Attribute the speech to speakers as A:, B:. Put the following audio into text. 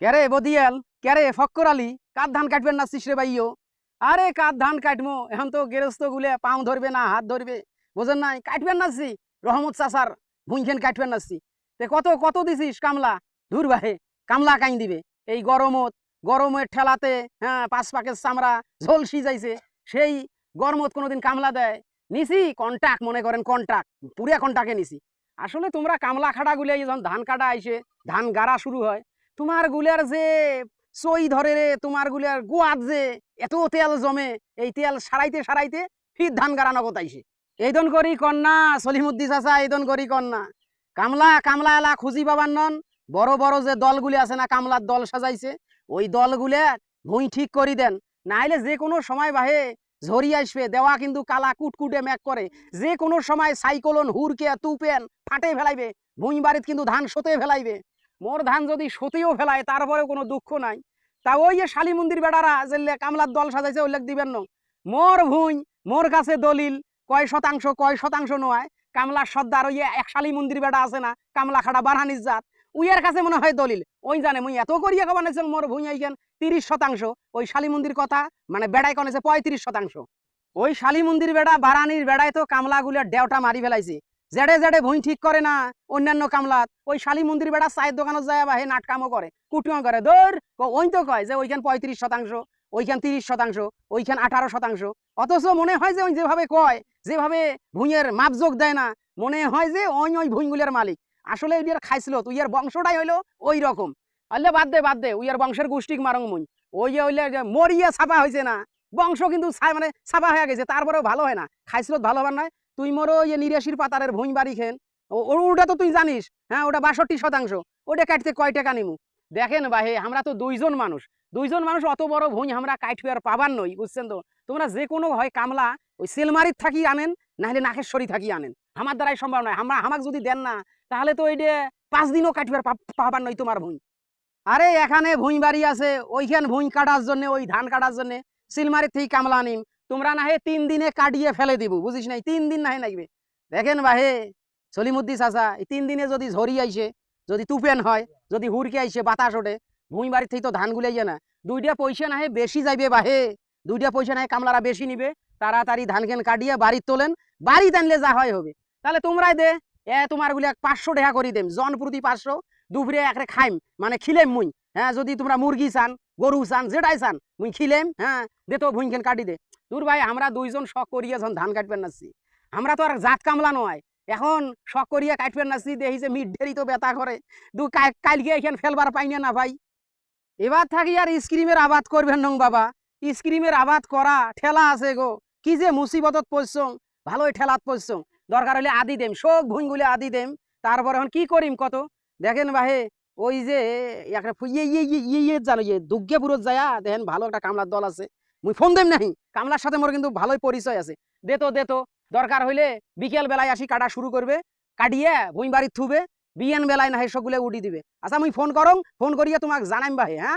A: ক্যারে বদিয়াল? ক্যারে ফক্কর আলী? কার ধান কাটবেন না শিশরে ভাইও? আরে কার ধান কাটমো? এখন তো গেরস্ত গুলে পাও ধরবে না, হাত ধরবে। বোঝেন নাই? কাটবেন নাসি রহমত চাষার ভুঁইখেন কাটবেন নাসি তে কত কত দিছিস কামলা? ধুর বাহে কামলা কাইন দিবে। এই গরমত, গরমের ঠেলাতে হ্যাঁ পাঁচ পাকের চামড়া ঝোল সিজাইছে। সেই গরমত কোনোদিন কামলা দেয়? নিছি, কন্টাক্ট, মনে করেন কন্টাক্ট। পুরিয়া কন্টাকে নিছি। আসলে তোমরা কামলা খাড়া গুলে যখন ধান কাটা আইসে ধান গাড়া শুরু হয় তোমারগুলার যে সই ধরে রে, তোমারগুলার গোয়াত যে, এত তেল জমে, এই তেল সারাইতে সারাইতে ফির ধান গাড়া নগদ আইসে। এইদন করি কন্যা, সলিমুদ্দি চাচা এইদন করি কন্যা। কামলা কামলা এলা খুঁজি পাবার নন। বড় বড় যে দলগুলি আছে না, কামলার দল সাজাইছে, ওই দলগুলে ভুঁই ঠিক করি দেন। নাইলে যে কোনো সময় বাহে ঝরি আসবে, দেওয়া কিন্তু কালা কুটকুটে ম্যাক করে। যে কোনো সময় সাইকলন হুরকে তুপেন, ফাটে ফেলাইবে, ভুঁই বাড়িত কিন্তু ধান সতে ফেলাইবে। মোর ধান যদি সতেও ফেলায়, তারপরেও কোনো দুঃখ নাই। তা ওই যে শালী মন্দির বেড়ারা, যে কামলার দল সাজাইছে উল্লেখ লেখ দিবেন ন। মোর ভুঁই, মোর কাছে দলিল, কয় শতাংশ কয় শতাংশ নয় কামলার সর্দার, ওই এক শালী মন্দির বেড়া আছে না কামলা খাড়া বারহানির জাত, উইয়ের কাছে মনে হয় দলিল। ওই জানে, মুই এত করিয়া কবা নাইছিল মোর ভুঁই আইকেন তিরিশ শতাংশ। ওই শালী মন্দির কথা মানে বেড়ায় কনেছে পঁয়ত্রিশ শতাংশ। ওই শালী মন্দির বেড়া বারানির বেড়ায় তো কামলাগুলোর ডেওটা মারি ফেলাইছে। জেডে জেডে ভুঁই ঠিক করে না, অন্যান্য কামলাত। ওই শালী মন্দির বেড়া চায়ের দোকানত যায় বা হে নাটকামও করে কুটুমো করে। দৌড় ওই তো কয় যে ওইখান পঁয়ত্রিশ শতাংশ, ওইখান তিরিশ শতাংশ, ওইখান আঠারো শতাংশ। অথচ মনে হয় যে ওই যেভাবে কয়, যেভাবে ভুঁইয়ের মাপযোগ দেয় না, মনে হয় যে ওই ওই ভুঁইগুলোর মালিক। আসলে ওইটার খাইছিল তুই এর বংশটাই হইল ওই রকম। আল্লে বাদ দে বাদ দে, উইয়ার বংশের গোষ্ঠীক মারং মুই ওই যে ওইলে মরিয়া ছাপা হয়েছে না, বংশ কিন্তু মানে ছাপা হয়ে গেছে, তারপরেও ভালো হয় না। খাইছিল ভালো হবার নয় তুই মোরো ইয়ে নিরাশির পাতারের ভুঁই বাড়ি খেন ওটা তো তুই জানিস। হ্যাঁ ওটা বাষট্টি শতাংশ। ওটা কাটতে কয় টাকা নিমু? দেখেন বাহে আমরা তো দুইজন মানুষ। দুইজন মানুষ অত বড় ভুঁই আমরা কাটবে আর পাবার নই, বুঝছেন তো? তোমরা যে কোনো হয় কামলা, ওই সেলমারির থাকি আনেন, নাহলে নাকেশ্বরী থাকি আনেন। আমার দ্বারাই সম্ভব নয়। আমরা, আমাকে যদি দেন না, তাহলে তো ওইটা পাঁচ দিনও কাটবে আর পাবার নই তোমার ভুঁই আরে, এখানে ভুঁই বাড়ি আছে, ওইখান ভুঁই কাটার জন্য, ওই ধান কাটার জন্য সিলমারির থেকে কামলা নিম তোমরা না হে তিন দিনে কাটিয়ে ফেলে দিব, বুঝিস নাই? তিন দিন না হে নাকবে দেখেন বাহে সলিমুদ্দি চাচা, এই তিন দিনে যদি ঝরি আইসে, যদি তুফেন হয়, যদি হুরকে আইসে, বাতাস ওঠে ভুঁই বাড়ির থেকে তো ধান গুলাই না, দুইটা পয়সা না হে বেশি যাইবে বাহে দুইটা পয়সা না কামলারা বেশি নিবে, তাড়াতাড়ি ধান কেন কাটিয়ে বাড়ির তোলেন বাড়িতে আনলে যা হয় হবে। তাহলে তোমরাই দে, এ তোমার গুলি পাঁচশো টাকা করে দেম, জন প্রতি পাঁচশো, দুপুরে একরে খাইম মানে খিলেম মুই। হ্যাঁ যদি তোমরা মুরগি চান, গরু চান, যেটাই চান, মুই খিলেম হ্যাঁ দে তো ভুঁইখেন কাটি দে। দূর ভাই, আমরা দুইজন শখ করিয়া যখন ধান কাটবেন নাচ্ছি আমরা তো আর জাত কামলা নয়। এখন শখ করিয়া কাটবেন নাচ্ছি দেখি যে মিট ঢেরি তো ব্যথা করে। দু কাল- কালকে এখান ফেলবার পাই না ভাই। এবার থাকি আর স্ক্রিমের আবাদ করবেন নং বাবা। স্ক্রিমের আবাদ করা, ঠেলা আছে গো। কি যে মুসিবতত পড়ছং, ভালোই ঠেলাত পড়ছং। দরকার হলে আদি দেম শোক ভুঁইগুলি আদি দেম। তারপর এখন কি করিম কত? দেখেন বাহে, ওই যে, একটা ইয়ে ইয়ে ইয়ে ইয়ে ইয়ে জানো ইয়ে দুর্গাপুরত যায়া, দেখেন ভালো একটা কামলার দল আছে। মুই ফোন দেম নাহি। কামলার সাথে মোর কিন্তু ভালোই পরিচয় আছে। দে তো দে তো। দরকার হইলে বিকেল বেলায় আসি, কাটা শুরু করবে। কাটিয়ে ভুঁই বাড়ি থুবে, বিয়ান বেলায় না সবগুলো উঠি দিবে। আচ্ছা মুই ফোন করং, ফোন করিয়া তোমাক জানাইম ভাই হ্যাঁ?